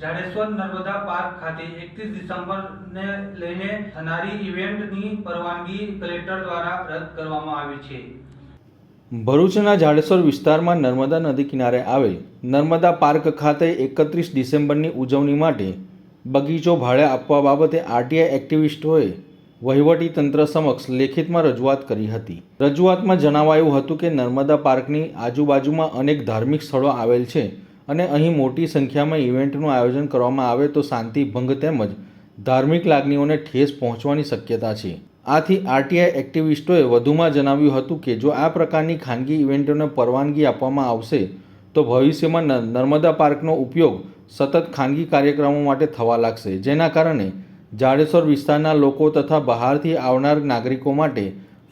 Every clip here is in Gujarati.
જાડેશ્વર નર્મદા પાર્ક ખાતે એકત્રીસ ડિસેમ્બરને લઈને થનારી ઇવેન્ટની પરવાનગી કલેક્ટર દ્વારા રદ કરવામાં આવી છે. ભરૂચના જાડેશ્વર વિસ્તારમાં નર્મદા નદી કિનારે આવેલ નર્મદા પાર્ક ખાતે એકત્રીસ ડિસેમ્બરની ઉજવણી માટે બગીચો ભાડે આપવા બાબતે આરટીઆઈ એક્ટિવિસ્ટોએ વહીવટી તંત્ર સમક્ષ લેખિતમાં રજૂઆત કરી હતી. રજૂઆતમાં જણાવાયું હતું કે નર્મદા પાર્કની આજુબાજુમાં અનેક ધાર્મિક સ્થળો આવેલ છે. અને અહીં મોટી સંખ્યામાં ઇવેન્ટનું આયોજન કરવામાં આવે તો શાંતિ, ભંગ તેમજ ધાર્મિક લાગણીઓને ઠેસ પહોંચવાની શક્યતા છે. આથી આરટીઆઈ એક્ટિવિસ્ટોએ વધુમાં જણાવ્યું હતું કે જો આ પ્રકારની ખાનગી ઇવેન્ટોને પરવાનગી આપવામાં આવશે, તો ભવિષ્યમાં નર્મદા પાર્કનો ઉપયોગ સતત ખાનગી કાર્યક્રમો માટે થવા લાગશે. જેના કારણે જાડેશ્વર વિસ્તારના લોકો તથા બહારથી આવનાર નાગરિકો માટે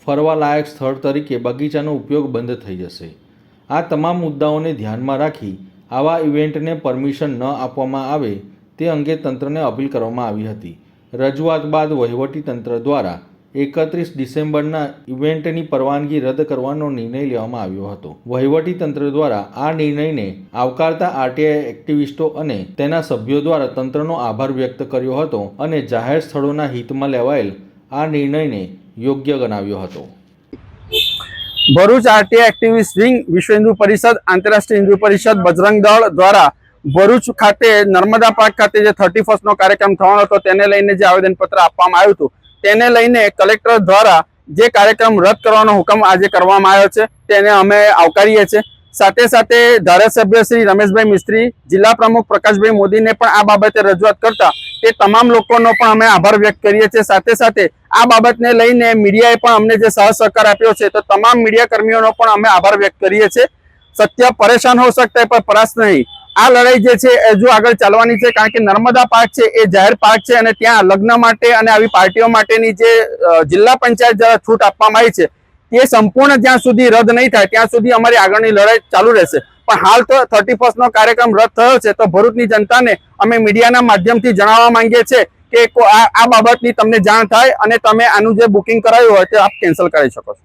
ફરવા લાયક સ્થળ તરીકે બગીચાનો ઉપયોગ બંધ થઈ જશે. આ તમામ મુદ્દાઓને ધ્યાનમાં રાખી આવા ઇવેન્ટને પરમિશન ન આપવામાં આવે તે અંગે તંત્રને અપીલ કરવામાં આવી હતી. રજૂઆત બાદ વહીવટી તંત્ર દ્વારા એકત્રીસ ડિસેમ્બરના ઇવેન્ટની પરવાનગી રદ કરવાનો નિર્ણય લેવામાં આવ્યો હતો. વહીવટી તંત્ર દ્વારા આ નિર્ણયને આવકારતા આરટીઆઈ એક્ટિવિસ્ટો અને તેના સભ્યો દ્વારા તંત્રનો આભાર વ્યક્ત કર્યો હતો અને જાહેર સ્થળોના હિતમાં લેવાયેલ આ નિર્ણયને યોગ્ય ગણાવ્યો હતો. ભરૂચ આરટીઆઈ એક્ટિવિસ્ટ વિંગ વિશ્વ હિન્દુ પરિષદ, આંતરરાષ્ટ્રીય હિન્દુ પરિષદ, બજરંગ દળ દ્વારા ભરૂચ ખાતે નર્મદા પાર્ક ખાતે જે થર્ટી નો કાર્યક્રમ થવાનો હતો, તેને લઈને જે આવેદનપત્ર આપવામાં આવ્યું હતું, તેને લઈને કલેક્ટર દ્વારા જે કાર્યક્રમ રદ કરવાનો હુકમ આજે કરવામાં આવ્યો છે, તેને અમે આવકારીએ છીએ. સાથે સાથે ધારાસભ્ય શ્રી રમેશભાઈ મિસ્ત્રી, જિલ્લા પ્રમુખ પ્રકાશભાઈ મોદીને પણ આ બાબતે રજૂઆત કરતા તે તમામ લોકોનો પણ અમે આભાર વ્યક્ત કરીએ છીએ. સાથે સાથે આ બાબતને લઈને મીડિયાએ પણ અમને જે સહ સહકાર આપ્યો છે, તો તમામ મીડિયા કર્મીઓનો પણ અમે આભાર વ્યક્ત કરીએ છીએ. સત્ય પરેશાન હોઈ શકતા હે પણ પરાશ નહીં. આ લડાઈ જે છે, એ હજુ આગળ ચાલવાની છે, કારણ કે નર્મદા પાર્ક છે, એ જાહેર પાર્ક છે અને ત્યાં લગ્ન માટે અને આવી પાર્ટીઓ માટેની જે જિલ્લા પંચાયત દ્વારા છૂટ આપવામાં આવી છે તે સંપૂર્ણ જ્યાં સુધી રદ નહીં થાય, ત્યાં સુધી અમારી આગળની લડાઈ ચાલુ રહેશે. પણ હાલ તો થર્ટી નો કાર્યક્રમ રદ થયો છે, તો ભરૂચની જનતાને અમે મીડિયાના માધ્યમથી જણાવવા માંગીએ છીએ કે આ આ બાબતની તમને જાણ થાય અને તમે આનું જે બુકિંગ કરાયું હોય તે આપ કેન્સલ કરી શકો છો.